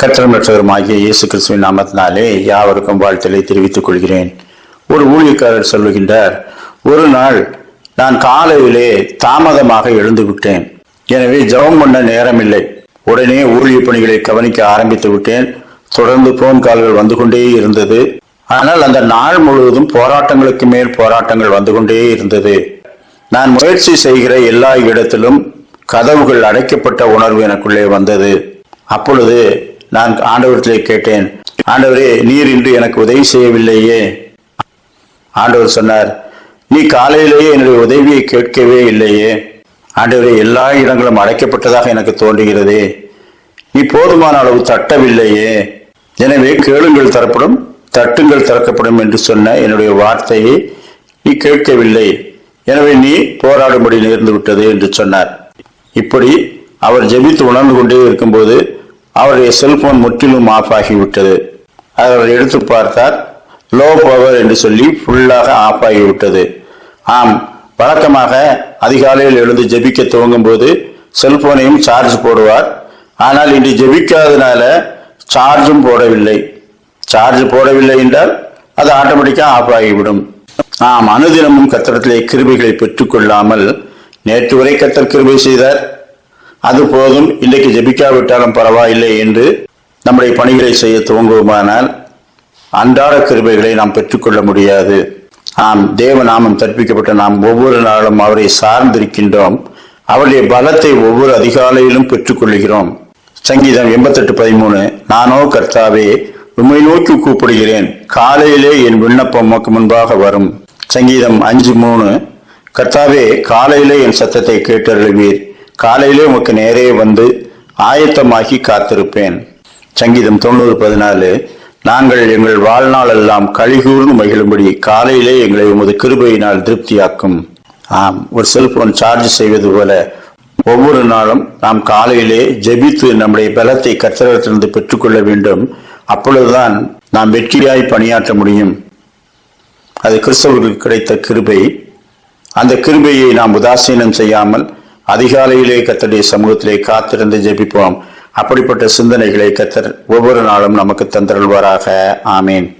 கற்றல் இயேசு கிறிஸ்துவின் நாமத்தினாலே யாவருக்கும் வாழ்த்தலை தெரிவித்துக் கொள்கிறேன். ஒரு ஊழியக்காரர் சொல்லுகின்றார் ஒரு நாள் நான் காலையிலே தாமதமாக எழுந்து விட்டேன். எனவே ஜெபம் பண்ண நேரமில்லை. உடனே ஊழிய பணிகளை கவனிக்க ஆரம்பித்து விட்டேன். தொடர்ந்து போன் கால்கள் வந்து கொண்டே இருந்தது. ஆனால் அந்த நாள் முழுவதும் போராட்டங்களுக்கு மேல் போராட்டங்கள் வந்து கொண்டே இருந்தது. நான் முயற்சி செய்கிற எல்லா இடத்திலும் கதவுகள் அடைக்கப்பட்ட உணர்வு எனக்குள்ளே வந்தது. அப்பொழுது நான் ஆண்டவரத்திலே கேட்டேன் ஆண்டவரே நீர் இன்று எனக்கு உதவி செய்யவில்லையே? ஆண்டவர் சொன்னார் நீ காலையிலேயே என்னுடைய உதவியை கேட்கவே இல்லையே. ஆண்டவரே எல்லா இடங்களும் அடைக்கப்பட்டதாக எனக்கு தோன்றுகிறதே. நீ போதுமான அளவு தட்டவில்லையே. எனவே கேளுங்கள் தரப்படும் தட்டுங்கள் திறக்கப்படும் என்று சொன்ன என்னுடைய வார்த்தையை நீ கேட்கவில்லை. எனவே நீ போராடும்படி நேர்ந்து விட்டது என்று சொன்னார். இப்படி அவர் ஜெபித்து உணர்ந்து கொண்டே இருக்கும்போது அவருடைய செல்போன் முற்றிலும் ஆஃப் ஆகிவிட்டது. அவர் எடுத்து பார்த்தார் லோ பவர் என்று சொல்லி ஃபுல்லாக ஆஃப் ஆகிவிட்டது. ஆம் வழக்கமாக அதிகாலையில் எழுந்து ஜெபிக்க துவங்கும் போது செல்போனையும் சார்ஜ் போடுவார். ஆனால் இன்று ஜெபிக்காதனால சார்ஜும் போடவில்லை. சார்ஜ் போடவில்லை என்றால் அது ஆட்டோமேட்டிக்காக ஆஃப் ஆகிவிடும். நாம் அனுதினமும் கத்திரத்திலே கிருபிகளை பெற்றுக்கொள்ளாமல் நேற்று வரை கத்தர் கிருபை செய்தார். அது போதும் இன்றைக்கு ஜெபிக்காவிட்டாலும் பரவாயில்லை என்று நம்முடைய பணிகளை செய்ய துவங்குவோமானால் அன்றாட கிருபைகளை நாம் பெற்றுக்கொள்ள முடியாது. ஆம் தேவ நாமம் தற்பிக்கப்பட்ட நாம் ஒவ்வொரு நாளும் அவரை சார்ந்திருக்கின்றோம். அவருடைய பலத்தை ஒவ்வொரு அதிகாலையிலும் பெற்றுக்கொள்கிறோம் சங்கீதம் எண்பத்தெட்டு பதிமூணு நானோ கர்த்தாவே உம்மை நோக்கி கூப்பிடுகிறேன். காலையிலே என் விண்ணப்பம் உமக்கு முன்பாக வரும். சங்கீதம் அஞ்சு மூணு. கர்த்தாவே காலையிலே என் சத்தத்தை கேட்டருளுவீர். காலையிலே உமக்கு நேரே வந்து ஆயத்தமாகி காத்திருப்பேன். சங்கீதம் தொண்ணூறு பதினாலு. நாங்கள் எங்கள் வாழ்நாள் எல்லாம் கழிகூர்ந்து மகிழும்படி காலையிலே எங்களை உமது கிருபையினால் திருப்தியாக்கும். ஆம் ஒரு செல்போன் சார்ஜ் செய்வது போல. ஒவ்வொரு நாளும் நாம் காலையிலே ஜெபித்து நம்முடைய பலத்தை கத்திரத்திலிருந்து பெற்றுக்கொள்ள வேண்டும். அப்பொழுதுதான் நாம் வெற்றியாய் பணியாற்ற முடியும். அது கிறிஸ்தவர்களுக்கு கிடைத்த கிருபை. அந்த கிருபையை நாம் உதாசீனம் செய்யாமல் அதிகாலையிலே கத்தருடைய சமூகத்திலே காத்திருந்து ஜெபிப்போம். அப்படிப்பட்ட சிந்தனைகளை கத்தர் ஒவ்வொரு நாளும் நமக்கு தந்தருள்வாராக. ஆமேன்.